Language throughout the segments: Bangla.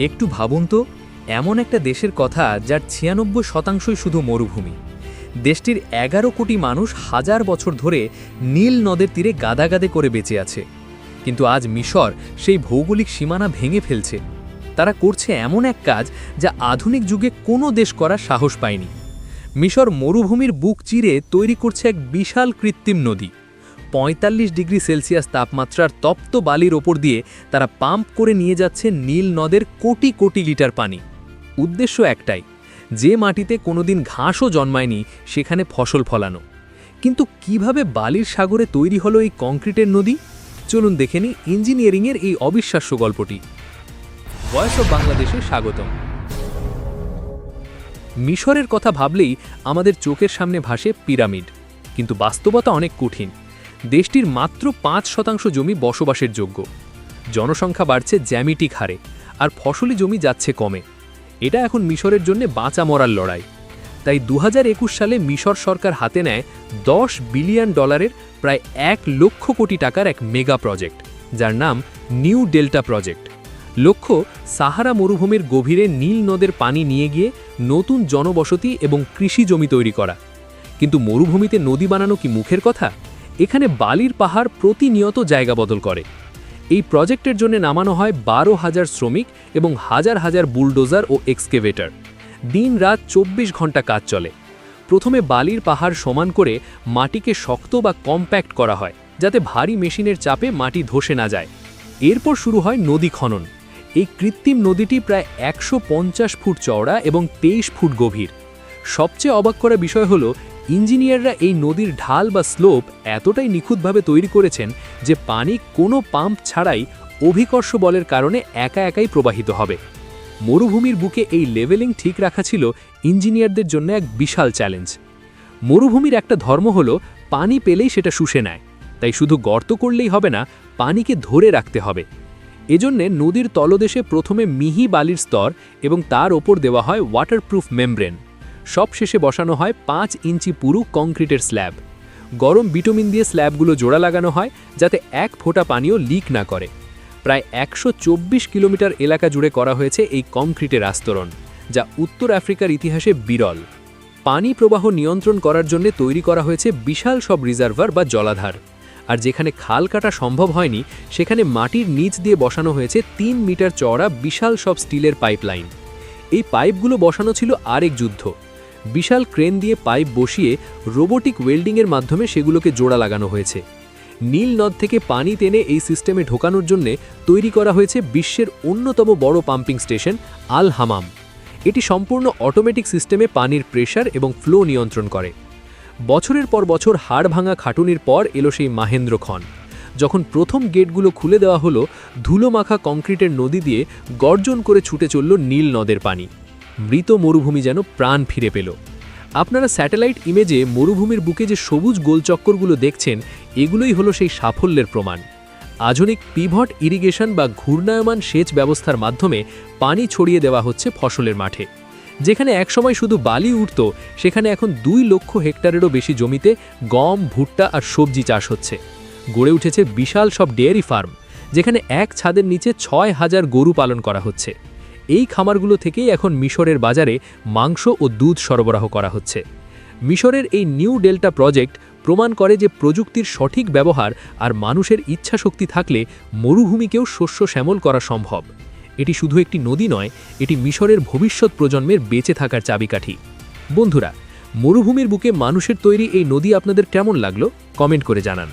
একটু ভাবুন তো, এমন একটা দেশের কথা যার ছিয়ানব্বই শতাংশই শুধু মরুভূমি। দেশটির এগারো কোটি মানুষ হাজার বছর ধরে নীল নদের তীরে গাদাগাদে করে বেঁচে আছে। কিন্তু আজ মিশর সেই ভৌগোলিক সীমানা ভেঙে ফেলছে। তারা করছে এমন এক কাজ যা আধুনিক যুগে কোনো দেশ করার সাহস পায়নি। মিশর মরুভূমির বুক চিরে তৈরি করছে এক বিশাল কৃত্রিম নদী। পঁয়তাল্লিশ ডিগ্রি সেলসিয়াস তাপমাত্রার তপ্ত বালির ওপর দিয়ে তারা পাম্প করে নিয়ে যাচ্ছে নীল নদের কোটি কোটি লিটার পানি। উদ্দেশ্য একটাই, যে মাটিতে কোনোদিন ঘাসও জন্মায়নি, সেখানে ফসল ফলানো। কিন্তু কীভাবে বালির সাগরে তৈরি হলো এই কংক্রিটের নদী? চলুন দেখে নিই ইঞ্জিনিয়ারিংয়ের এই অবিশ্বাস্য গল্পটি। বয়স অফ বাংলাদেশে স্বাগতম। মিশরের কথা ভাবলেই আমাদের চোখের সামনে ভাসে পিরামিড, কিন্তু বাস্তবতা অনেক কঠিন। দেশটির মাত্র পাঁচ শতাংশ জমি বসবাসের যোগ্য। জনসংখ্যা বাড়ছে জ্যামিটিক হারে, আর ফসলি জমি যাচ্ছে কমে। এটা এখন মিশরের জন্য বাঁচা মরার লড়াই। তাই দু হাজার একুশ সালে মিশর সরকার হাতে নেয় দশ বিলিয়ন ডলারের প্রায় এক লক্ষ কোটি টাকার এক মেগা প্রজেক্ট, যার নাম নিউ ডেল্টা প্রজেক্ট। লক্ষ্য, সাহারা মরুভূমির গভীরে নীল নদের পানি নিয়ে গিয়ে নতুন জনবসতি এবং কৃষি জমি তৈরি করা। কিন্তু মরুভূমিতে নদী বানানো কি মুখের কথা? এখানে বালির পাহাড় প্রতিনিয়ত জায়গা বদল করে। এই প্রজেক্টের জন্য নামানো হয় বারো হাজার শ্রমিক এবং হাজার হাজার বুলডোজার ও এক্সকেভেটর। দিন রাত চব্বিশ ঘণ্টা কাজ চলে। প্রথমে বালির পাহাড় সমান করে মাটিকে শক্ত বা কম্প্যাক্ট করা হয়, যাতে ভারী মেশিনের চাপে মাটি ধসে না যায়। এরপর শুরু হয় নদী খনন। এই কৃত্রিম নদীটি প্রায় একশো পঞ্চাশ ফুট চওড়া এবং তেইশ ফুট গভীর। সবচেয়ে অবাক করা বিষয় হলো ইঞ্জিনিয়াররা এই নদীর ঢাল বা স্লোপ এতটাই নিখুঁতভাবে তৈরি করেছেন যে পানি কোনো পাম্প ছাড়াই অভিকর্ষ বলের কারণে একা একাই প্রবাহিত হবে। মরুভূমির বুকে এই লেভেলিং ঠিক রাখা ছিল ইঞ্জিনিয়ারদের জন্য এক বিশাল চ্যালেঞ্জ। মরুভূমির একটা ধর্ম হলো, পানি পেলেই সেটা শুষে নেয়। তাই শুধু গর্ত করলেই হবে না, পানিকে ধরে রাখতে হবে। এজন্যে নদীর তলদেশে প্রথমে মিহি বালির স্তর এবং তার ওপর দেওয়া হয় ওয়াটারপ্রুফ মেমব্রেন সবশেষে বসানো হয় পাঁচ ইঞ্চি পুরু কংক্রিটের স্ল্যাব। গরম বিটোমিন দিয়ে স্ল্যাবগুলো জোড়া লাগানো হয় যাতে এক ফোঁটা পানিও লিক না করে। প্রায় একশো চব্বিশ কিলোমিটার এলাকা জুড়ে করা হয়েছে এই কংক্রিটের আস্তরণ, যা উত্তর আফ্রিকার ইতিহাসে বিরল। পানি প্রবাহ নিয়ন্ত্রণ করার জন্য তৈরি করা হয়েছে বিশাল সব রিজার্ভার বা জলাধার। আর যেখানে খাল কাটা সম্ভব হয়নি, সেখানে মাটির নিচ দিয়ে বসানো হয়েছে তিন মিটার চওড়া বিশাল সব স্টিলের পাইপলাইন। এই পাইপগুলো বসানো ছিল আরেক যুদ্ধ। বিশাল ক্রেন দিয়ে পাইপ বসিয়ে রোবোটিক ওয়েল্ডিংয়ের মাধ্যমে সেগুলোকে জোড়া লাগানো হয়েছে। নীল নদ থেকে পানি টেনে এই সিস্টেমে ঢোকানোর জন্য তৈরি করা হয়েছে বিশ্বের অন্যতম বড় পাম্পিং স্টেশন, আল হামাম। এটি সম্পূর্ণ অটোমেটিক সিস্টেমে পানির প্রেশার এবং ফ্লো নিয়ন্ত্রণ করে। বছরের পর বছর হাড় ভাঙা খাটুনির পর এলো সেই মাহেন্দ্র খন যখন প্রথম গেটগুলো খুলে দেওয়া হলো ধুলো মাখা কংক্রিটের নদী দিয়ে গর্জন করে ছুটে চলল নীল নদের পানি। মৃত মরুভূমি যেন প্রাণ ফিরে পেল। আপনারা স্যাটেলাইট ইমেজে মরুভূমির বুকে যে সবুজ গোলচক্করগুলো দেখছেন, এগুলোই হলো সেই সাফল্যের প্রমাণ। আধুনিক পিভট ইরিগেশন বা ঘূর্ণায়মান সেচ ব্যবস্থার মাধ্যমে পানি ছড়িয়ে দেওয়া হচ্ছে ফসলের মাঠে। যেখানে একসময় শুধু বালি উঠত, সেখানে এখন দুই লক্ষ হেক্টরেরও বেশি জমিতে গম, ভুট্টা আর সবজি চাষ হচ্ছে। গড়ে উঠেছে বিশাল সব ডেয়ারি ফার্ম, যেখানে এক ছাদের নিচে ছয় হাজার গরু পালন করা হচ্ছে। এই খামারগুলো থেকেই এখন মিশরের বাজারে মাংস ও দুধ সরবরাহ করা হচ্ছে। মিশরের এই নিউ ডেল্টা প্রজেক্ট প্রমাণ করে যে প্রযুক্তির সঠিক ব্যবহার আর মানুষের ইচ্ছাশক্তি থাকলে মরুভূমিকেও শস্য শ্যামল করা সম্ভব। এটি শুধু একটি নদী নয়, এটি মিশরের ভবিষ্যৎ প্রজন্মের বেঁচে থাকার চাবিকাঠি। বন্ধুরা, মরুভূমির বুকে মানুষের তৈরি এই নদী আপনাদের কেমন লাগল? কমেন্ট করে জানান।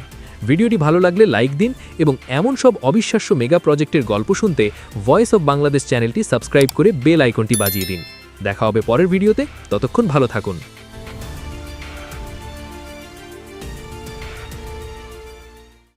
ভিডিওটি ভালো লাগলে লাইক দিন এবং এমন সব অবিশ্বাস্য মেগা প্রজেক্টের গল্প শুনতে ভয়েস অব বাংলাদেশ চ্যানেলটি সাবস্ক্রাইব করে বেল আইকনটি বাজিয়ে দিন। দেখা হবে পরের ভিডিওতে, ততক্ষণ ভালো থাকুন।